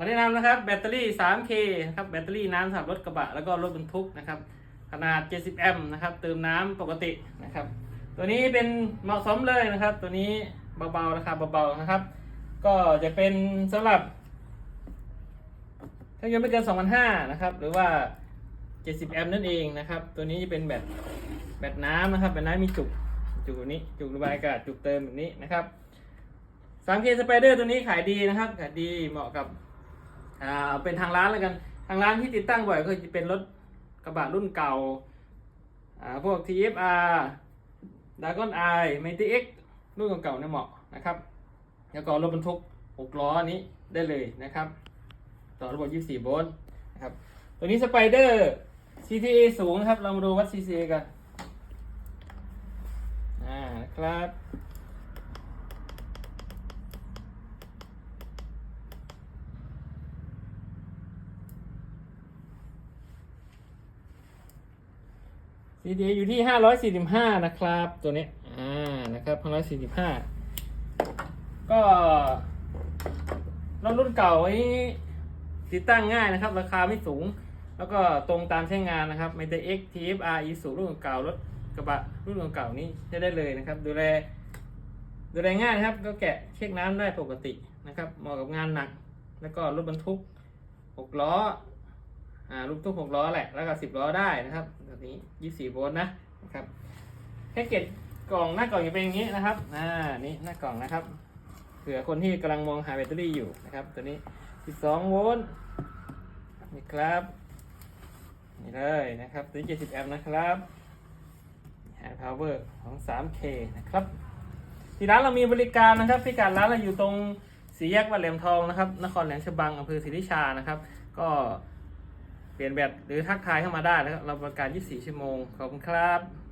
ขอแนะนำนะครับแบตเตอรี่ 3K นะครับแบตเตอรี่น้ำสำหรับรถกระบะแล้วก็รถบรรทุกนะครับขนาด 70 แอมป์นะครับเติมน้ำปกตินะครับ ตัวนี้เป็นเหมาะสมเลยนะครับ ตัวนี้เบาๆราคาเบาๆนะครับ ก็จะเป็นสำหรับเครื่องยนต์ไม่เกิน 2,500นะครับหรือว่า 70 แอมป์นั่นเองนะครับ ตัวนี้จะเป็นแบตแบตน้ำนะครับแบตน้ำมีจุกจุกแบบนี้จุกระบายอากาศจุกเติมแบบนี้นะครับ 3K Spider ตัวนี้ขายดีนะครับขายดีเหมาะกับ อ่าเป็นทางร้านแล้วกัน ทางร้านที่ติดตั้งบ่อยก็จะเป็นรถกระบะรุ่นเก่าอ่าพวก TFR Dragon Eye m a t i X รุ่นเก่าๆเนี่ยเหมาะนะครับ แล้วก็รถบรรทุก6ล้อนี้ได้เลยนะครับ ต่อระบบ 24 โวลต์นะครับ ตัวนี้ Spider CTA สูงนะครับ เรามาดูวัด CCA กัน อ่า นะครับ CDA อยู่ที่545นะครับ ตัวนี้อ่านะครับ545ก็รถรุ่นเก่าไอ้ติดตั้งง่ายนะครับ ราคาไม่สูง แล้วก็ตรงตามใช้งานนะครับ m e t a X TFR e สูรุ่นเก่ารถกระบะรุ่นเก่าๆนี้ใช้ได้เลยนะครับ ดูแลดูแลง่ายนะครับ ก็แกะเช็คน้ำได้ปกตินะครับเหมาะกับงานหนัก แล้วก็รถบรรทุก6ล้อ อ่าลูกตุ้หกล้อแหละ แล้วก็สิบล้อได้นะครับแบบนี้ยี่สี่โวลต์นะนะครับแพ็กเกจกล่องหน้ากล่องจะเป็นอย่างนี้นะครับอ่านี่หน้ากล่องนะครับเผื่อคนที่กำลังมองหาแบตเตอรี่อยู่นะครับ ตัวนี้สิบสองโวลต์นี่ครับนี่เลยนะครับตัวนี้เจ็ดสิบแอมป์นะครับ High Power ของ 3K นะครับ ที่ร้านเรามีบริการนะครับพิกัดร้านเราอยู่ตรงสี่แยกวัดแหลมทองนะครับ นครแหลมฉบังอำเภอศรีราชานะครับ ก็ เปลี่ยนแบตหรือทักทายเข้ามาได้นะครับเราบริการ 24 ชั่วโมง ขอบคุณครับ